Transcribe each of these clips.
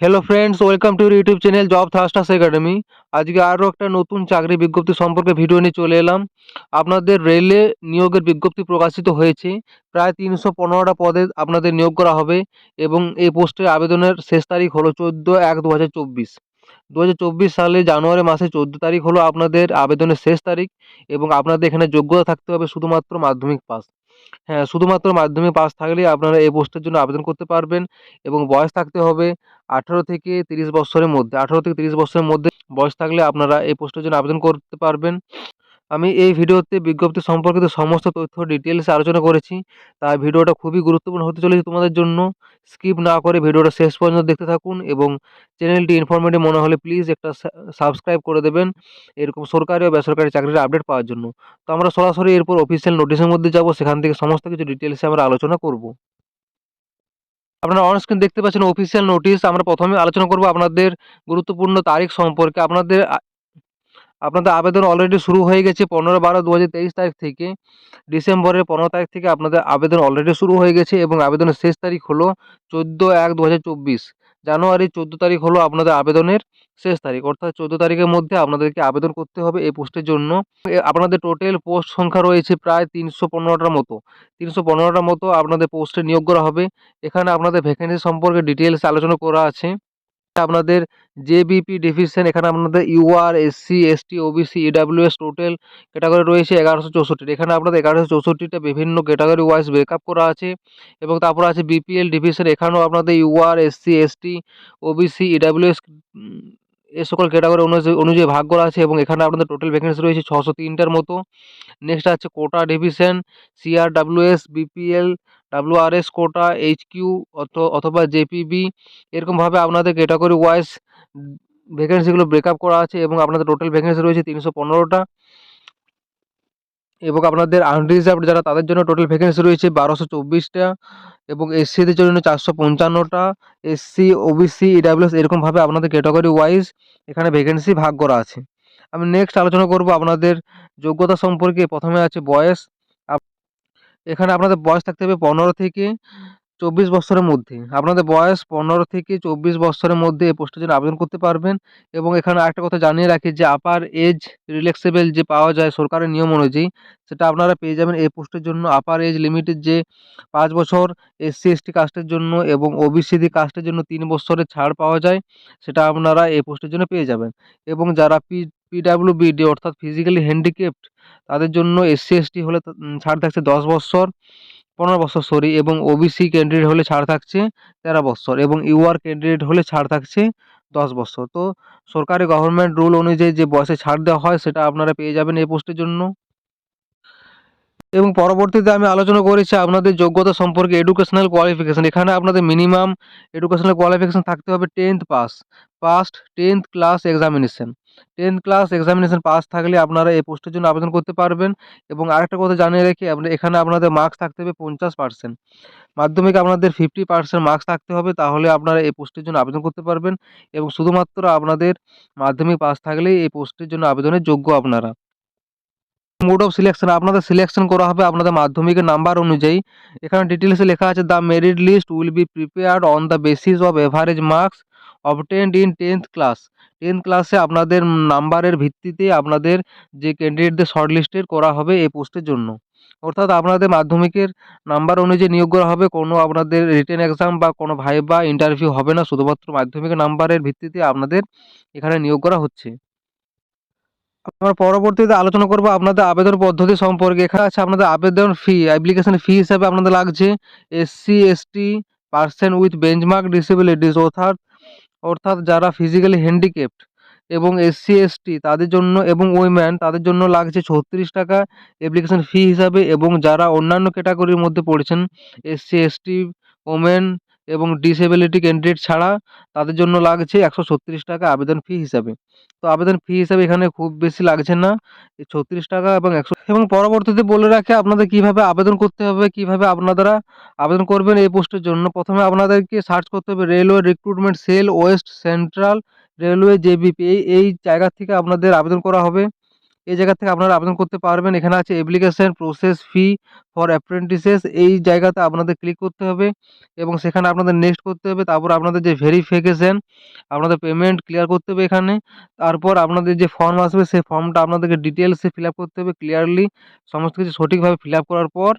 Hello friends welcome to YouTube channel job থাস্টাস academy আজকে আরও একটা নতুন চাকরি বিজ্ঞপ্তি সম্পর্কে ভিডিও নিয়ে চলে এলাম। আপনাদের রেলে নিয়োগের বিজ্ঞপ্তি প্রকাশিত হয়েছে। প্রায় তিনশো পনেরোটা পদে আপনাদের নিয়োগ করা হবে এবং এই পোস্টের আবেদনের শেষ তারিখ হলো চোদ্দ এক দু হাজার চব্বিশ দু সালে জানুয়ারি মাসে চোদ্দ তারিখ হলো আপনাদের আবেদনের শেষ তারিখ এবং আপনাদের এখানে যোগ্যতা থাকতে হবে শুধুমাত্র মাধ্যমিক পাস হ্যাঁ শুধুমাত্র মাধ্যমিক পাস থাকলেই আপনারা এই পোস্টের জন্য আবেদন করতে পারবেন এবং বয়স থাকতে হবে আঠারো থেকে তিরিশ বছরের মধ্যে, আঠারো থেকে তিরিশ বছরের মধ্যে বয়স থাকলে আপনারা এই পোস্টের জন্য আবেদন করতে পারবেন। আমি এই ভিডিওতে বিজ্ঞপ্তি সম্পর্কিত সমস্ত তথ্য ডিটেলসে আলোচনা করেছি। তাই ভিডিওটা খুবই গুরুত্বপূর্ণ হতে চলেছে তোমাদের জন্য। স্কিপ না করে ভিডিওটা শেষ পর্যন্ত দেখতে থাকুন এবং চ্যানেলটি ইনফরমেটিভ মনে হলে প্লিজ একটা সাবস্ক্রাইব করে দেবেন এরকম সরকারি ও বেসরকারি চাকরির আপডেট পাওয়ার জন্য। তো আমরা সরাসরি এরপর অফিসিয়াল নোটিশের মধ্যে যাব, সেখান থেকে সমস্ত কিছু ডিটেলসে আমরা আলোচনা করব। আপনারা অনস্ক্রিন দেখতে পাচ্ছেন অফিসিয়াল নোটিশ আমরা প্রথমে আলোচনা করব আপনাদের গুরুত্বপূর্ণ তারিখ সম্পর্কে। আপনাদের আপনাদের আবেদন অলরেডি শুরু হয়ে গেছে পনেরো বারো দু তারিখ থেকে। ডিসেম্বরের পনেরো তারিখ থেকে আপনাদের আবেদন অলরেডি শুরু হয়ে গেছে এবং আবেদনের শেষ তারিখ হলো চোদ্দ এক দু জানুয়ারি চোদ্দ তারিখ হলো আপনাদের আবেদনের শেষ তারিখ, অর্থাৎ চোদ্দ তারিখের মধ্যে আপনাদেরকে আবেদন করতে হবে এই পোস্টের জন্য। আপনাদের টোটাল পোস্ট সংখ্যা রয়েছে প্রায় তিনশো পনেরোটার মতো। তিনশো পনেরোটার মতো আপনাদের পোস্টে নিয়োগ করা হবে। এখানে আপনাদের ভ্যাকেন্সি সম্পর্কে ডিটেলস আলোচনা করা আছে। আপনাদের জেবিপি ডিভিশন এখানে আপনাদের UR SC ST OBC EWS total category রয়েছে এগারোশো চৌষট্টি। এখানে আপনাদের এগারোশো চৌষট্টিটা বিভিন্ন ক্যাটাগরি ওয়াইজ ব্রেকআপ করা আছে এবং তারপর আছে বিপিএল ডিভিশন এখানেও আপনাদের UR SC ST OBC EWS এ সকল ক্যাটাগরি অনুযায়ী অনুযায়ী ভাগ করা আছে এবং এখানে আপনাদের টোটাল ভ্যাকেন্সি রয়েছে ছশো তিনটার মতো। নেক্সট আছে quota division CRWS BPL WRS quota HQ অথবা জেপিবি এরকমভাবে আপনাদের ক্যাটাগরি ওয়াইজ ভ্যাকেন্সিগুলো ব্রেকআপ করা আছে এবং আপনাদের টোটাল ভ্যাকেন্সি রয়েছে তিনশো পনেরোটা। এবং আপনাদের আনরিজার্ভড যারা, তাদের জন্য টোটাল ভ্যাকেন্সি রয়েছে বারোশো চব্বিশটা এবং এসসিদের জন্য চারশো পঞ্চান্নটা। এসসি ওবিসি ইডাব্লিউএস এরকমভাবে আপনাদের ক্যাটাগরি ওয়াইজ এখানে ভ্যাকেন্সি ভাগ করা আছে। আমি নেক্সট আলোচনা করব আপনাদের যোগ্যতা সম্পর্কে। প্রথমে আছে বয়স এখানে আপনাদের বয়স থাকতে হবে পনেরো থেকে চব্বিশ বছরের মধ্যে। আপনাদের বয়স পনেরো থেকে চব্বিশ বছরের মধ্যে এই পোস্টের জন্য আবেদন করতে পারবেন। এবং এখানে আরেকটা কথা জানিয়ে রাখি যে আপার এজ রিল্যাক্সেবল যে পাওয়া যায় সরকারের নিয়ম অনুযায়ী, সেটা আপনারা পেয়ে যাবেন এই পোস্টের জন্য। আপার এজ লিমিটেড যে পাঁচ বছর এসসি এসটি কাস্টের জন্য এবং ওবিসিডি কাস্টের জন্য তিন বছরের ছাড় পাওয়া যায়, সেটা আপনারা এই পোস্টের জন্য পেয়ে যাবেন। এবং যারা পি পিডাব্লিউবিডি অর্থাৎ ফিজিক্যালি হ্যান্ডিক্যাপড তাদের জন্য এসসি এসটি হলে ছাড় থাকছে দশ বছর। পনেরো বছর সরি এবং ওবিসি ক্যান্ডিডেট হলে ছাড় থাকছে তেরো বছর এবং ইউআর ক্যান্ডিডেট হলে ছাড় থাকছে দশ বছর। তো সরকারি গভর্নমেন্ট রুল অনুযায়ী যে বয়সে ছাড় দেওয়া হয় সেটা আপনারা পেয়ে যাবেন এই পোস্টের জন্য। এবং পরবর্তীতে আমি আলোচনা করেছি আপনাদের যোগ্যতা সম্পর্কে এডুকেশনাল কোয়ালিফিকেশান এখানে আপনাদের মিনিমাম এডুকেশনাল কোয়ালিফিকেশান থাকতে হবে tenth pass passed tenth class examination tenth class examination pass থাকলে আপনারা এই পোস্টের জন্য আবেদন করতে পারবেন এবং আরেকটা কথা জানিয়ে রেখে, আপনি এখানে আপনাদের মার্কস থাকতে হবে পঞ্চাশ পার্সেন্ট মাধ্যমিকে আপনাদের ফিফটি পার্সেন্ট মার্কস থাকতে হবে, তাহলে আপনারা এই পোস্টের জন্য আবেদন করতে পারবেন এবং শুধুমাত্র আপনাদের মাধ্যমিক পাস থাকলেই এই পোস্টের জন্য আবেদনের যোগ্য আপনারা। মোড অফ সিলেকশন আপনাদের সিলেকশন করা হবে আপনাদের মাধ্যমিকের নাম্বার অনুযায়ী। এখানে ডিটেলসে লেখা আছে the merit list will be prepared on the basis of average marks obtained in tenth class tenth ক্লাসে আপনাদের নাম্বারের ভিত্তিতে আপনাদের যে ক্যান্ডিডেটদের শর্ট শর্টলিস্টেড করা হবে এই পোস্টের জন্য। অর্থাৎ আপনাদের মাধ্যমিকের নাম্বার অনুযায়ী নিয়োগ করা হবে, কোনো আপনাদের রিটেন এক্সাম বা কোনো ভাইবা ইন্টারভিউ হবে না, শুধুমাত্র মাধ্যমিক নাম্বারের ভিত্তিতে আপনাদের এখানে নিয়োগ করা হচ্ছে। আমরা পরবর্তীতে আলোচনা করব আপনাদের আবেদন পদ্ধতি সম্পর্কে। এখানে আছে আপনাদের আবেদন ফি অ্যাপ্লিকেশন ফি হিসাবে আপনাদের লাগছে। SC ST person with benchmark disabilities অর্থাৎ অর্থাৎ যারা ফিজিক্যালি হ্যান্ডিক্যাপড এবং এসসি এসটি তাদের জন্য এবং উইম্যান তাদের জন্য লাগছে ছত্রিশ টাকা অ্যাপ্লিকেশন ফি হিসাবে এবং যারা অন্যান্য ক্যাটাগরির মধ্যে পড়েছেন এসসি এসটি ওমেন এবং ডিসেবিলিটি ক্যান্ডিডেট ছাড়া তাদের জন্য লাগছে একশো ছত্রিশ টাকা আবেদন ফি হিসাবে। তো আবেদন ফি হিসাবে এখানে খুব বেশি লাগছে না। এই ছত্রিশ টাকা এবং একশো এবং পরবর্তীতে বলে রাখে, আপনাদের কীভাবে আবেদন করতে হবে, কীভাবে আপনারা আবেদন করবেন এই পোস্টের জন্য। প্রথমে আপনাদেরকে সার্চ করতে হবে railway recruitment cell west central railway JBP এই জায়গা থেকে আপনাদের আবেদন করা হবে। এই জায়গা থেকে আপনারা আবেদন করতে পারবেন। এখানে আছে application process fee for apprentices এই জায়গাতে আপনাদের ক্লিক করতে হবে এবং সেখানে আপনাদের নেক্সট করতে হবে। তারপর আপনাদের যে ভেরিফিকেশন আপনাদের পেমেন্ট ক্লিয়ার করতে হবে এখানে। তারপর আপনাদের যে ফর্ম আসবে, সেই ফর্মটা আপনাদেরকে ডিটেলসে ফিল করতে হবে ক্লিয়ারলি সমস্ত কিছু সঠিকভাবে ফিল করার পর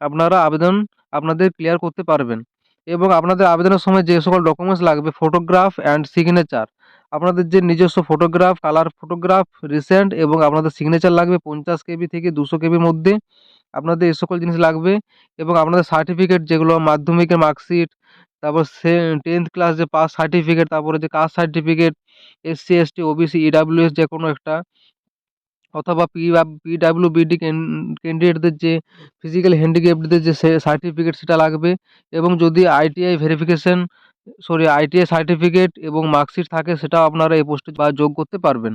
আপনারা আবেদন আপনাদের ক্লিয়ার করতে পারবেন। এবং আপনাদের আবেদনের সময় যে সকল ডকুমেন্টস লাগবে ফটোগ্রাফ অ্যান্ড সিগনেচার আপনাদের যে নিজস্ব ফটোগ্রাফ কালার ফটোগ্রাফ রিসেন্ট এবং আপনাদের সিগনেচার লাগবে পঞ্চাশ কেবি থেকে দুশো কেবির মধ্যে, আপনাদের এই সকল জিনিস লাগবে এবং আপনাদের সার্টিফিকেট যেগুলো মাধ্যমিকের মার্কশিট তারপর সে টেন্থ ক্লাস যে পাস সার্টিফিকেট তারপরে যে caste certificate SC ST OBC EWS যে কোনো একটা, অথবা পি পিডাব্লিউবিডি ক্যান্ডিডেটদের যে ফিজিক্যাল হ্যান্ডিক্যাপডদের যে সার্টিফিকেট সেটা লাগবে এবং যদি ITI verification sorry ITI certificate এবং মার্কশিট থাকে সেটাও আপনারা এই পোস্টে বা যোগ করতে পারবেন।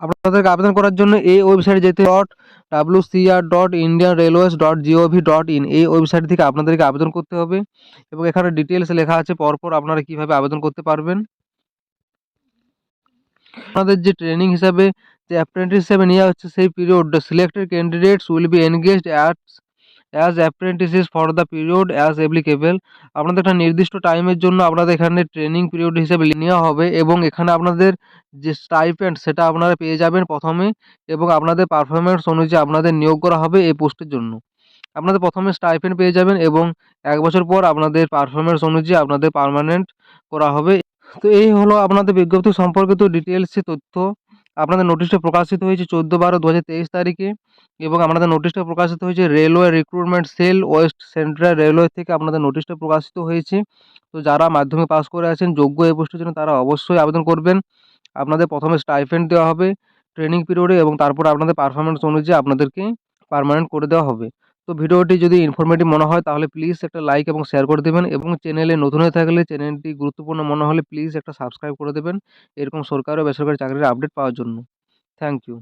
আপনাদেরকে আবেদন করার জন্য এই ওয়েবসাইটে যেতে dot W CR dot Indian railways dot G O V dot in এই ওয়েবসাইট থেকে আপনাদেরকে আবেদন করতে হবে এবং এখানে ডিটেলস লেখা আছে পরপর আপনারা কীভাবে আবেদন করতে পারবেন। আপনাদের যে ট্রেনিং হিসাবে যে অ্যাপ্রেন্টিস হিসাবে নেওয়া হচ্ছে, সেই period selected candidates will be engaged at as apprentices for the period as applicable আপনাদের একটা নির্দিষ্ট টাইমের জন্য আপনাদের এখানে ট্রেনিং পিরিয়ড হিসেবে নেওয়া হবে এবং এখানে আপনাদের যে স্টাইপেন্ড সেটা আপনারা পেয়ে যাবেন প্রথমে এবং আপনাদের পারফরমেন্স অনুযায়ী আপনাদের নিয়োগ করা হবে এই পোস্টের জন্য। আপনাদের প্রথমে স্টাইপেন্ড পেয়ে যাবেন এবং এক বছর পর আপনাদের পারফরমেন্স অনুযায়ী আপনাদের পার্মানেন্ট করা হবে। তো এই হলো আপনাদের বিজ্ঞপ্তি। সম্পর্কিত ডিটেলসে তথ্য আপনাদের নোটিশটা প্রকাশিত হয়েছে চোদ্দ বারো দু তারিখে এবং আপনাদের নোটিশটা প্রকাশিত হয়েছে railway recruitment cell west central railway থেকে আপনাদের নোটিশটা প্রকাশিত হয়েছে। তো যারা মাধ্যমে পাস করে আছেন, যোগ্য এই পোস্টের জন্য তারা অবশ্যই আবেদন করবেন। আপনাদের প্রথমে স্টাইফেন্ড দেওয়া হবে ট্রেনিং পিরিয়ডে এবং তারপর আপনাদের পারফরমেন্স অনুযায়ী আপনাদেরকে পারমানেন্ট করে দেওয়া হবে। তো ভিডিওটি যদি ইনফরমেটিভ মনে হয়, তাহলে প্লিজ একটা লাইক এবং শেয়ার করে দেবেন এবং চ্যানেলে নতুন হয়ে থাকলে চ্যানেলটি গুরুত্বপূর্ণ মনে হলে প্লিজ একটা সাবস্ক্রাইব করে দেবেন। এরকম সরকার ও বেসরকারি চাকরির আপডেট পাওয়ার জন্য। Thank you